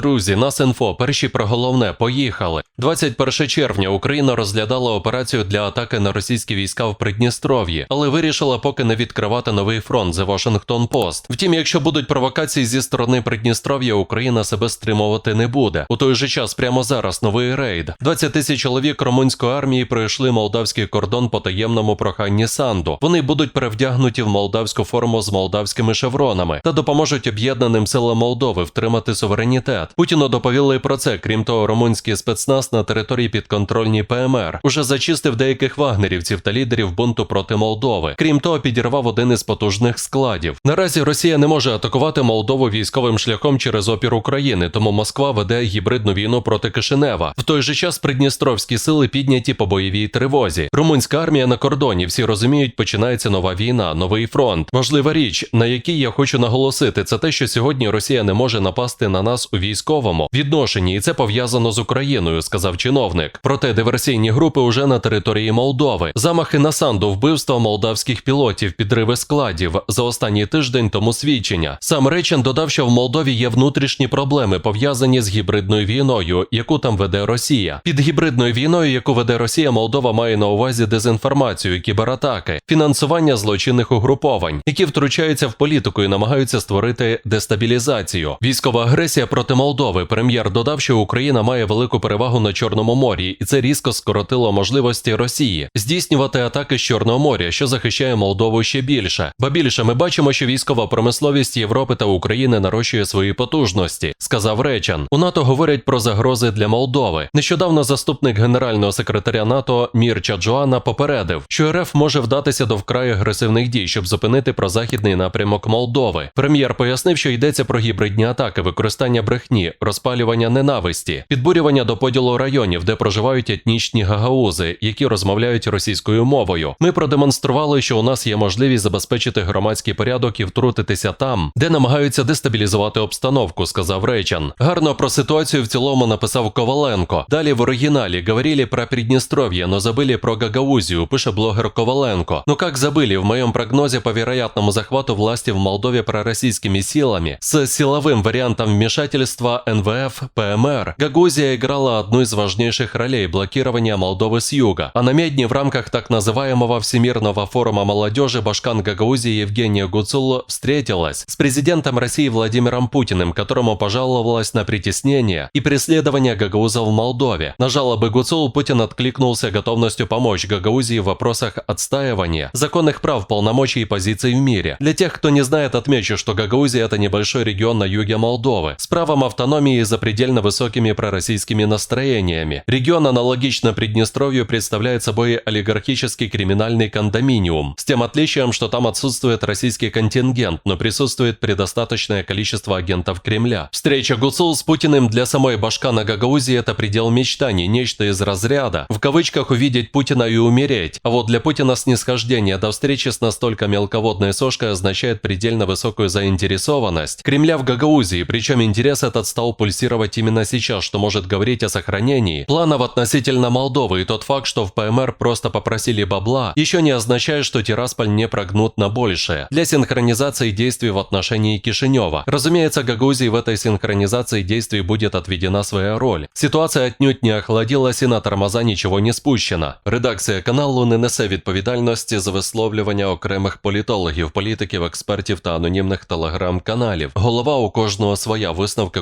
друзі, нас інфо. Перші про головне. Поїхали. 21 червня Україна розглядала операцію для атаки на російські війська в Придністров'ї, але вирішила поки не відкривати новий фронт The Washington Post. Втім, якщо будуть провокації зі сторони Придністров'я, Україна себе стримувати не буде. У той же час, прямо зараз, новий рейд. 20 тисяч чоловік румунської армії пройшли молдавський кордон по таємному проханні Санду. Вони будуть перевдягнуті в молдавську форму з молдавськими шевронами та допоможуть об'єднаним силам Молдови втримати суверенітет. Путіну доповіли про це. Крім того, румунський спецназ на території підконтрольній ПМР уже зачистив деяких вагнерівців та лідерів бунту проти Молдови. Крім того, підірвав один із потужних складів. Наразі Росія не може атакувати Молдову військовим шляхом через опір України, тому Москва веде гібридну війну проти Кишинева. В той же час придністровські сили підняті по бойовій тривозі. Румунська армія на кордоні. Всі розуміють, починається нова війна, новий фронт. Важлива річ, на якій я хочу наголосити, це те, що сьогодні Росія не може напасти на нас у військовому відношенні, і це пов'язано з Україною, сказав чиновник. Проте диверсійні групи уже на території Молдови. Замахи на Санду, вбивство молдавських пілотів, підриви складів за останній тиждень тому свідчення. Сам Речен додав, що в Молдові є внутрішні проблеми, пов'язані з гібридною війною, яку там веде Росія. Під гібридною війною, яку веде Росія, Молдова має на увазі дезінформацію, кібератаки, фінансування злочинних угруповань, які втручаються в політику і намагаються створити дестабілізацію. Військова агресія проти Молдови. Прем'єр додав, що Україна має велику перевагу на Чорному морі, і це різко скоротило можливості Росії здійснювати атаки з Чорного моря, що захищає Молдову ще більше. Ба більше ми бачимо, що військова промисловість Європи та України нарощує свої потужності, сказав Речан. У НАТО говорять про загрози для Молдови. Нещодавно заступник генерального секретаря НАТО Мірча Джоанна попередив, що РФ може вдатися до вкрай агресивних дій, щоб зупинити прозахідний напрямок Молдови. Прем'єр пояснив, що йдеться про гібридні атаки, використання брехні, розпалювання ненависті, підбурювання до поділу районів, де проживають етнічні гагаузи, які розмовляють російською мовою. Ми продемонстрували, що у нас є можливість забезпечити громадський порядок і втрутитися там, де намагаються дестабілізувати обстановку, сказав Рейчан. Гарно про ситуацію в цілому написав Коваленко. Далі в оригіналі говорили про Приднестровье, но забыли про Гагаузию, пише блогер Коваленко. Ну как забыли, в моем прогнозе по вероятному захвату власти в Молдове пророссийскими силами с силовым вариантом Вмешательства НВФ ПМР. Гагаузия играла одну из важнейших ролей блокирования Молдовы с юга. А на Медне в рамках так называемого Всемирного форума молодежи Башкан Гагаузии Евгения Гуцул встретилась с президентом России Владимиром Путиным, которому пожаловалась на притеснение и преследование гагаузов в Молдове. На жалобы Гуцул Путин откликнулся готовностью помочь Гагаузии в вопросах отстаивания законных прав, полномочий и позиций в мире. Для тех, кто не знает, отмечу, что Гагаузия – это небольшой регион на юге Молдовы с правом автономии запредельно высокими пророссийскими настроениями. Регион, аналогично Приднестровью, представляет собой олигархический криминальный кондоминиум, с тем отличием, что там отсутствует российский контингент, но присутствует предостаточное количество агентов Кремля. Встреча Гуцул с Путиным для самой Башкана Гагаузии – это предел мечтаний, нечто из разряда, в кавычках увидеть Путина и умереть. А вот для Путина снисхождение до встречи с настолько мелководной сошкой означает предельно высокую заинтересованность Кремля в Гагаузии, причем интерес этот стал пульсировать именно сейчас, что может говорить о сохранении планов относительно Молдовы, и тот факт, что в ПМР просто попросили бабла, еще не означает, что Тирасполь не прогнут на большее. Для синхронизации действий в отношении Кишинева. Разумеется, Гагаузии в этой синхронизации действий будет отведена своя роль. Ситуация отнюдь не охладилась і на тормоза нічого не спущено. Редакція каналу не несе відповідальності за висловлювання окремих політологів, політиків, експертів та анонімних телеграм-каналів. Голова у кожного своя висновки